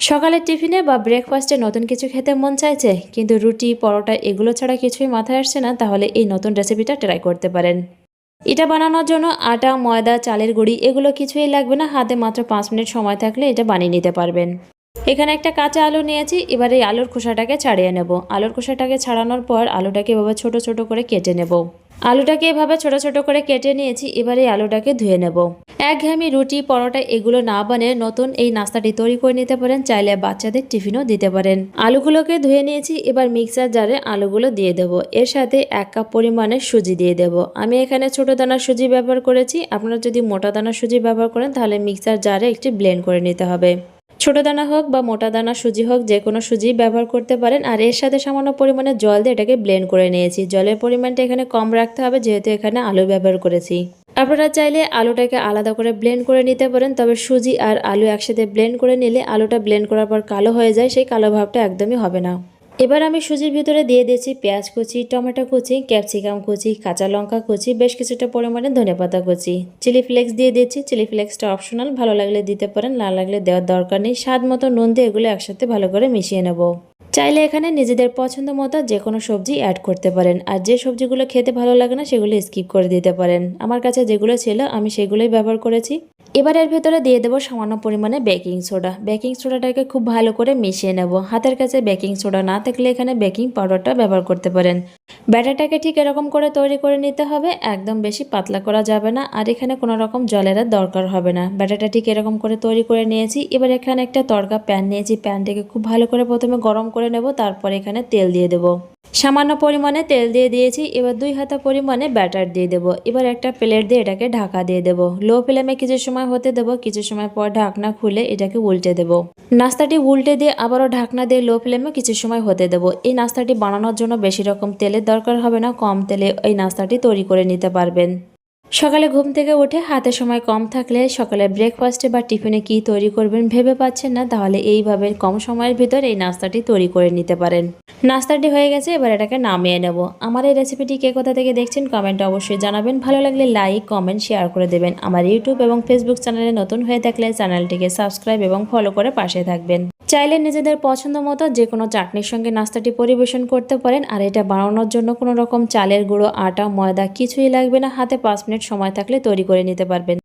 সকালের টিফিনে বা ব্রেকফাস্টে নতুন কিছু খেতে মন চাইছে, কিন্তু রুটি, পরোটা এগুলো ছাড়া কিছুই মাথায় আসছে না, তাহলে এই নতুন রেসিপিটা ট্রাই করতে পারেন। এটা বানানোর জন্য আটা, ময়দা, চালের গুঁড়ি এগুলো কিছুই লাগবে না, হাতে মাত্র পাঁচ মিনিট সময় থাকলে এটা বানিয়ে নিতে পারবেন। এখানে একটা কাঁচা আলু নিয়েছি, এবার এই আলুর খোসাটাকে ছাড়িয়ে নেব। আলুর খোসাটাকে ছাড়ানোর পর আলুটাকে এভাবে ছোট ছোট করে কেটে নেব। আলুটাকে এভাবে ছোট ছোট করে কেটে নিয়েছি, এবার এই আলুটাকে ধুয়ে নেব। একঘেয়েমি রুটি, পরোটা এগুলো না বানিয়ে নতুন এই নাস্তাটি তৈরি করে নিতে পারেন। চাইলে বাচ্চাদের টিফিনও দিতে পারেন। আলুগুলোকে ধুয়ে নিয়েছি, এবার মিক্সার জারে আলুগুলো দিয়ে দেব। এর সাথে এক কাপ পরিমাণে সুজি দিয়ে দেব। আমি এখানে ছোট দানার সুজি ব্যবহার করেছি। আপনারা যদি মোটা দানার সুজি ব্যবহার করেন, তাহলে মিক্সার জারে একটি ব্লেন্ড করে নিতে হবে। ছোট দানা হোক বা মোটা দানা সুজি হোক, যে কোনো সুজি ব্যবহার করতে পারেন। আর এর সাথে সামান্য পরিমাণে জল দিয়ে এটাকে ব্লেন্ড করে নিয়েছি। জলের পরিমাণটা এখানে কম রাখতে হবে, যেহেতু এখানে আলু ব্যবহার করেছি। আপনারা চাইলে আলুটাকে আলাদা করে ব্লেন্ড করে নিতে পারেন, তবে সুজি আর আলু একসাথে ব্লেন্ড করে নিলে আলুটা ব্লেন্ড করার পর কালো হয়ে যায়, সেই কালো ভাবটা একদমই হবে না। এবার আমি সুজির ভিতরে দিয়ে দিয়েছি পেঁয়াজ কুচি, টমেটো কুচি, ক্যাপসিকাম কুচি, কাঁচা লঙ্কা কুচি, বেশ কিছুটা পরিমাণে ধনেপাতা কুচি। চিলি ফ্লেক্স দিয়ে দিয়েছি, চিলি ফ্লেক্সটা অপশনাল, ভালো লাগলে দিতে পারেন, না লাগলে দেওয়ার দরকার নেই। স্বাদ মতো নুন দিয়ে এগুলো একসাথে ভালো করে মিশিয়ে নেব। চাইলে এখানে নিজেদের পছন্দ মতো যে কোনো সবজি অ্যাড করতে পারেন। আর যে সবজিগুলো খেতে ভালো লাগে না, সেগুলো স্কিপ করে দিতে পারেন। আমার কাছে যেগুলো ছিল, আমি সেগুলোই ব্যবহার করেছি। এবার এর ভেতরে দিয়ে দেবো সামান্য পরিমাণে বেকিং সোডা। বেকিং সোডাটাকে খুব ভালো করে মিশিয়ে নেব। হাতের কাছে বেকিং সোডা না থাকলে এখানে বেকিং পাউডারটা ব্যবহার করতে পারেন। ব্যাটারটাকে ঠিক এরকম করে তৈরি করে নিতে হবে, একদম বেশি পাতলা করা যাবে না, আর এখানে কোনো রকম জলের দরকার হবে না। ব্যাটারটা ঠিক এরকম করে তৈরি করে নিয়েছি। এবার এখানে একটা তড়কা প্যান নিয়েছি। প্যানটাকে খুব ভালো করে প্রথমে গরম করে নেব, তারপর এখানে তেল দিয়ে দেবো। সামান্য পরিমাণে তেল দিয়ে দিয়েছি, এবার দুই হাতা পরিমাণে ব্যাটার দিয়ে দেবো। এবার একটা প্লেট দিয়ে এটাকে ঢাকা দিয়ে দেবো। লো ফ্লেমে কিছু সময় হতে দেবো, কিছু সময় পর ঢাকনা খুলে এটাকে উল্টে দেবো। নাস্তাটি উল্টে দিয়ে আবারও ঢাকনা দিয়ে লো ফ্লেমে কিছু সময় হতে দেবো। এই নাস্তাটি বানানোর জন্য বেশি রকম তেলের দরকার হবে না, কম তেলে এই নাস্তাটি তৈরি করে নিতে পারবেন। সকালে ঘুম থেকে উঠে হাতে সময় কম থাকলে সকালে ব্রেকফাস্টে বা টিফিনে কি তৈরি করবেন ভেবে পাচ্ছেন না, তাহলে এইভাবে কম সময়ের ভিতর এই নাস্তাটি তৈরি করে নিতে পারেন। নাস্তাটি হয়ে গেছে, এবার এটাকে নামিয়ে নেব। আমার এই রেসিপিটি কে কোথা থেকে দেখছেন কমেন্টে অবশ্যই জানাবেন। ভালো লাগলে লাইক কমেন্ট শেয়ার করে দেবেন। আমার ইউটিউব এবং ফেসবুক চ্যানেলে নতুন হয়ে থাকলে চ্যানেলটিকে সাবস্ক্রাইব এবং ফলো করে পাশে থাকবেন। চাইলে নিজেদের পছন্দ মতো যে কোনো চাটনির সঙ্গে নাস্তাটি পরিবেশন করতে পারেন। আর এটা বানানোর জন্য কোনো রকম চালের গুঁড়ো, আটা, ময়দা কিছুই লাগবে না। হাতে পাঁচ মিনিট সময় থাকলে তৈরি করে নিতে পারবেন।